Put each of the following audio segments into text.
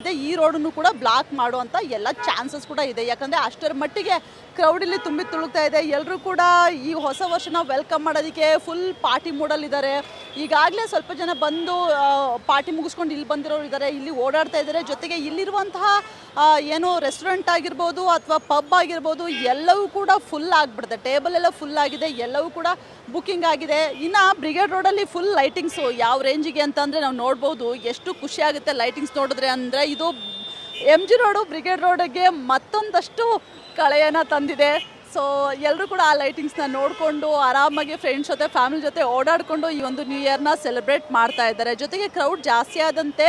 ಈ ರೋಡನ್ನು ಕೂಡ ಬ್ಲಾಕ್ ಮಾಡುವಂತ ಎಲ್ಲ ಚಾನ್ಸಸ್ ಕೂಡ ಇದೆ. ಯಾಕಂದ್ರೆ ಅಷ್ಟರ ಮಟ್ಟಿಗೆ ಕ್ರೌಡ್ ಇಲ್ಲಿ ತುಂಬಿ ತುಳುಕ್ತಾ ಇದೆ. ಎಲ್ಲರೂ ಕೂಡ ಈ ಹೊಸ ವರ್ಷನ ವೆಲ್ಕಮ್ ಮಾಡೋದಕ್ಕೆ ಫುಲ್ ಪಾರ್ಟಿ ಮೂಡಲ್ಲಿದ್ದಾರೆ ಈಗಾಗಲೇ ಸ್ವಲ್ಪ ಜನ ಬಂದು ಪಾರ್ಟಿ ಮುಗಿಸ್ಕೊಂಡು ಇಲ್ಲಿ ಬಂದಿರೋರು ಇದ್ದಾರೆ ಇಲ್ಲಿ ಓಡಾಡ್ತಾ ಇದ್ದಾರೆ ಜೊತೆಗೆ ಇಲ್ಲಿರುವಂತಹ ಏನೋ ರೆಸ್ಟೋರೆಂಟ್ ಆಗಿರ್ಬೋದು ಅಥವಾ ಪಬ್ ಆಗಿರ್ಬೋದು, ಎಲ್ಲವೂ ಕೂಡ ಫುಲ್ ಆಗಿಬಿಡುತ್ತೆ. ಟೇಬಲ್ ಎಲ್ಲ ಫುಲ್ ಆಗಿದೆ, ಎಲ್ಲವೂ ಕೂಡ ಬುಕಿಂಗ್ ಆಗಿದೆ. ಇನ್ನು ಬ್ರಿಗೇಡ್ ರೋಡಲ್ಲಿ ಫುಲ್ ಲೈಟಿಂಗ್ಸು ಯಾವ ರೇಂಜಿಗೆ ಅಂತಂದರೆ ನಾವು ನೋಡ್ಬೋದು. ಎಷ್ಟು ಖುಷಿ ಆಗುತ್ತೆ ಲೈಟಿಂಗ್ಸ್ ನೋಡಿದ್ರೆ ಅಂದರೆ ಇದು ಎಂ ಜಿ ರೋಡು ಬ್ರಿಗೇಡ್ ರೋಡಿಗೆ ಮತ್ತೊಂದಷ್ಟು ಕಳೆಯನ್ನು ತಂದಿದೆ. ಸೊ ಎಲ್ಲರೂ ಕೂಡ ಆ ಲೈಟಿಂಗ್ಸ್ನ ನೋಡಿಕೊಂಡು ಆರಾಮಾಗಿ ಫ್ರೆಂಡ್ಸ್ ಜೊತೆ ಫ್ಯಾಮಿಲಿ ಜೊತೆ ಓಡಾಡಿಕೊಂಡು ಈ ಒಂದು ನ್ಯೂ ಇಯರ್ನ ಸೆಲೆಬ್ರೇಟ್ ಮಾಡ್ತಾ ಇದ್ದಾರೆ. ಜೊತೆಗೆ ಕ್ರೌಡ್ ಜಾಸ್ತಿ ಆದಂತೆ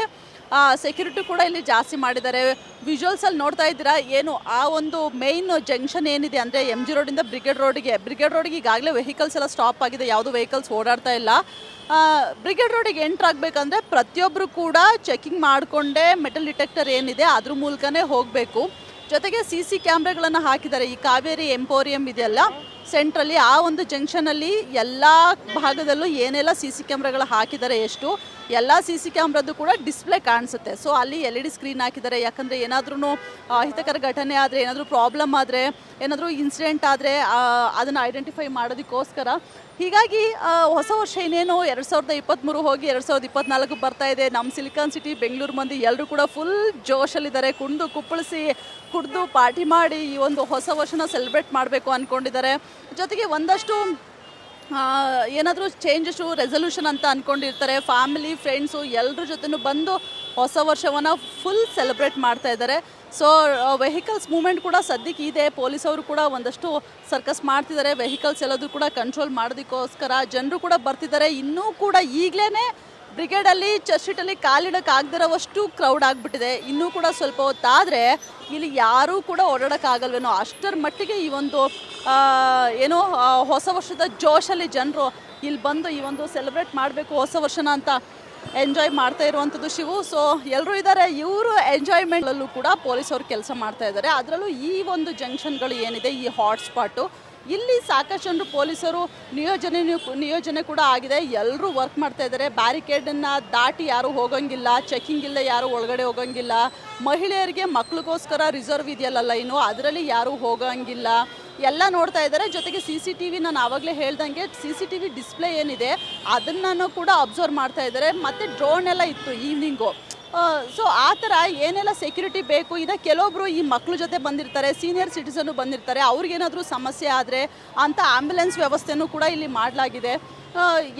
ಸೆಕ್ಯೂರಿಟಿ ಕೂಡ ಇಲ್ಲಿ ಜಾಸ್ತಿ ಮಾಡಿದ್ದಾರೆ. ವಿಜುವಲ್ಸಲ್ಲಿ ನೋಡ್ತಾ ಇದ್ದೀರಾ? ಏನು ಆ ಒಂದು ಮೇಯ್ನ್ ಜಂಕ್ಷನ್ ಏನಿದೆ ಅಂದರೆ ಎಂ ಜಿ ರೋಡಿಂದ ಬ್ರಿಗೇಡ್ ರೋಡಿಗೆ ಬ್ರಿಗೇಡ್ ರೋಡಿಗೆ ಈಗಾಗಲೇ ವೆಹಿಕಲ್ಸ್ ಎಲ್ಲ ಸ್ಟಾಪ್ ಆಗಿದೆ. ಯಾವುದು ವೆಹಿಕಲ್ಸ್ ಓಡಾಡ್ತಾ ಇಲ್ಲ. ಬ್ರಿಗೇಡ್ ರೋಡಿಗೆ ಎಂಟ್ರ್ ಆಗಬೇಕಂದ್ರೆ ಪ್ರತಿಯೊಬ್ಬರು ಕೂಡ ಚೆಕಿಂಗ್ ಮಾಡಿಕೊಂಡೇ ಮೆಟಲ್ ಡಿಟೆಕ್ಟರ್ ಏನಿದೆ, ಅದ್ರ ಮೂಲಕನೇ ಹೋಗಬೇಕು. ಜೊತೆಗೆ ಸಿ ಸಿ ಕ್ಯಾಮ್ರಾಗಳನ್ನು ಹಾಕಿದ್ದಾರೆ. ಈ ಕಾವೇರಿ ಎಂಪೋರಿಯಂ ಇದೆಯಲ್ಲ ಸೆಂಟ್ರಲ್ಲಿ ಆ ಒಂದು ಜಂಕ್ಷನಲ್ಲಿ ಎಲ್ಲ ಭಾಗದಲ್ಲೂ ಏನೆಲ್ಲ ಸಿ ಸಿ ಕ್ಯಾಮ್ರಾಗಳು ಹಾಕಿದ್ದಾರೆ ಎಷ್ಟು, ಎಲ್ಲ ಸಿ ಸಿ ಕ್ಯಾಮ್ರದ್ದು ಕೂಡ ಡಿಸ್ಪ್ಲೇ ಕಾಣಿಸುತ್ತೆ. ಸೊ, ಅಲ್ಲಿ ಎಲ್ ಇ ಡಿ ಸ್ಕ್ರೀನ್ ಹಾಕಿದ್ದಾರೆ. ಯಾಕಂದರೆ ಏನಾದ್ರೂ ಅಹಿತಕರ ಘಟನೆ ಆದರೆ, ಏನಾದರೂ ಪ್ರಾಬ್ಲಮ್ ಆದರೆ, ಏನಾದರೂ ಇನ್ಸಿಡೆಂಟ್ ಆದರೆ ಅದನ್ನು ಐಡೆಂಟಿಫೈ ಮಾಡೋದಕ್ಕೋಸ್ಕರ. ಹೀಗಾಗಿ ಹೊಸ ವರ್ಷ ಏನೇನು ಎರಡು ಸಾವಿರದ ಇಪ್ಪತ್ತ್ಮೂರು ಹೋಗಿ ಎರಡು ಸಾವಿರದ ಇಪ್ಪತ್ನಾಲ್ಕು ಬರ್ತಾ ಇದೆ. ನಮ್ಮ ಸಿಲಿಕಾನ್ ಸಿಟಿ, ಬೆಂಗಳೂರು ಮಂದಿ ಎಲ್ಲರೂ ಕೂಡ ಫುಲ್ ಜೋಶಲ್ಲಿದ್ದಾರೆ. ಕುಣಿದು, ಕುಪ್ಪಳಿಸಿ, ಕುಡಿದು, ಪಾರ್ಟಿ ಮಾಡಿ ಈ ಒಂದು ಹೊಸ ವರ್ಷನ ಸೆಲೆಬ್ರೇಟ್ ಮಾಡಬೇಕು ಅಂದ್ಕೊಂಡಿದ್ದಾರೆ ಜೊತೆಗೆ ಒಂದಷ್ಟು ಏನಾದರೂ ಚೇಂಜಸ್ಸು ರೆಸಲ್ಯೂಷನ್ ಅಂತ ಅಂದ್ಕೊಂಡಿರ್ತಾರೆ ಫ್ಯಾಮಿಲಿ ಫ್ರೆಂಡ್ಸು ಎಲ್ಲರ ಜೊತೆನೂ ಬಂದು ಹೊಸ ವರ್ಷವನ್ನು ಫುಲ್ ಸೆಲೆಬ್ರೇಟ್ ಮಾಡ್ತಾ ಇದ್ದಾರೆ. ಸೊ ವೆಹಿಕಲ್ಸ್ ಮೂವ್ಮೆಂಟ್ ಕೂಡ ಸದ್ಯಕ್ಕೆ ಇದೆ. ಪೊಲೀಸ್ ಅವರು ಕೂಡ ಒಂದಷ್ಟು ಸರ್ಕಸ್ ಮಾಡ್ತಿದ್ದಾರೆ. ವೆಹಿಕಲ್ಸ್ ಎಲ್ಲದೂ ಕೂಡ ಕಂಟ್ರೋಲ್ ಮಾಡೋದಕ್ಕೋಸ್ಕರ ಜನರು ಕೂಡ ಬರ್ತಿದ್ದಾರೆ. ಇನ್ನೂ ಕೂಡ ಈಗಲೇ ಬ್ರಿಗೇಡಲ್ಲಿ ಸ್ಟ್ರೀಟಲ್ಲಿ ಕಾಲಿಡಕ್ಕೆ ಆಗದಿರೋವಷ್ಟು ಕ್ರೌಡ್ ಆಗಿಬಿಟ್ಟಿದೆ. ಇನ್ನೂ ಕೂಡ ಸ್ವಲ್ಪ ಹೊತ್ತಾದರೆ ಇಲ್ಲಿ ಯಾರೂ ಕೂಡ ಓಡಾಡೋಕ್ಕಾಗಲ್ವೇನೋ ಅಷ್ಟರ ಮಟ್ಟಿಗೆ ಈ ಒಂದು ಏನೋ ಹೊಸ ವರ್ಷದ ಜೋಶಲ್ಲಿ ಜನರು ಇಲ್ಲಿ ಬಂದು ಈ ಒಂದು ಸೆಲೆಬ್ರೇಟ್ ಮಾಡಬೇಕು ಹೊಸ ವರ್ಷನ ಅಂತ ಎಂಜಾಯ್ ಮಾಡ್ತಾ ಇರುವಂಥದ್ದು ಶಿವು. ಸೊ ಎಲ್ಲರೂ ಇದ್ದಾರೆ ಇವರು ಎಂಜಾಯ್ಮೆಂಟಲ್ಲೂ ಕೂಡ ಪೊಲೀಸವ್ರು ಕೆಲಸ ಮಾಡ್ತಾ ಇದ್ದಾರೆ ಅದರಲ್ಲೂ ಈ ಒಂದು ಜಂಕ್ಷನ್ಗಳು ಏನಿದೆ, ಈ ಹಾಟ್ಸ್ಪಾಟು ಇಲ್ಲಿ ಸಾಕಷ್ಟು ಪೊಲೀಸರು ನಿಯೋಜನೆ ನಿಯೋಜನೆ ಕೂಡ ಆಗಿದೆ. ಎಲ್ಲರೂ ವರ್ಕ್ ಮಾಡ್ತಾ ಇದ್ದಾರೆ. ಬ್ಯಾರಿಕೇಡನ್ನು ದಾಟಿ ಯಾರು ಹೋಗೋಂಗಿಲ್ಲ. ಚೆಕಿಂಗ್ ಇಲ್ಲ ಯಾರು ಒಳಗಡೆ ಹೋಗೋಂಗಿಲ್ಲ. ಮಹಿಳೆಯರಿಗೆ ಮಕ್ಳಿಗೋಸ್ಕರ ರಿಸರ್ವ್ ಇದೆಯಲ್ಲ ಲೈನು ಅದರಲ್ಲಿ ಯಾರೂ ಹೋಗೋಂಗಿಲ್ಲ. ಎಲ್ಲ ನೋಡ್ತಾ ಇದ್ದಾರೆ. ಜೊತೆಗೆ ಸಿ ಸಿ ಟಿ ವಿ ನಾನು ಆವಾಗಲೇ ಹೇಳ್ದಂಗೆ C C T V display ಏನಿದೆ ಅದನ್ನು ಕೂಡ ಅಬ್ಸರ್ವ್ ಮಾಡ್ತಾ ಇದ್ದಾರೆ. ಮತ್ತು ಡ್ರೋನ್ ಎಲ್ಲ ಇತ್ತು ಈವ್ನಿಂಗು ಸೊ ಆ ಥರ ಏನೆಲ್ಲ ಸೆಕ್ಯೂರಿಟಿ ಬೇಕು? ಇದೆ ಕೆಲವೊಬ್ರು ಈ ಮಕ್ಳ ಜೊತೆ ಬಂದಿರ್ತಾರೆ ಸೀನಿಯರ್ ಸಿಟಿಸನ್ನು ಬಂದಿರ್ತಾರೆ, ಅವ್ರಿಗೇನಾದರೂ ಸಮಸ್ಯೆ ಆದರೆ ಅಂತ ಆ್ಯಂಬುಲೆನ್ಸ್ ವ್ಯವಸ್ಥೆನೂ ಕೂಡ ಇಲ್ಲಿ ಮಾಡಲಾಗಿದೆ.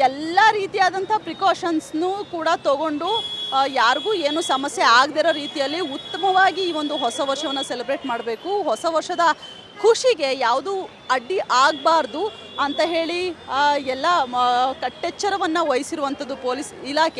ಎಲ್ಲ ರೀತಿಯಾದಂಥ ಪ್ರಿಕಾಷನ್ಸ್ನೂ ಕೂಡ ತಗೊಂಡು ಯಾರಿಗೂ ಏನು ಸಮಸ್ಯೆ ಆಗದಿರೋ ರೀತಿಯಲ್ಲಿ ಉತ್ತಮವಾಗಿ ಈ ಒಂದು ಹೊಸ ವರ್ಷವನ್ನು ಸೆಲೆಬ್ರೇಟ್ ಮಾಡಬೇಕು. ಹೊಸ ವರ್ಷದ ಖುಷಿಗೆ ಯಾವುದು ಅಡ್ಡಿ ಆಗಬಾರ್ದು ಅಂತ ಹೇಳಿ ಎಲ್ಲ ಕಟ್ಟೆಚ್ಚರವನ್ನು ವಹಿಸಿರುವಂಥದ್ದು ಪೊಲೀಸ್ ಇಲಾಖೆ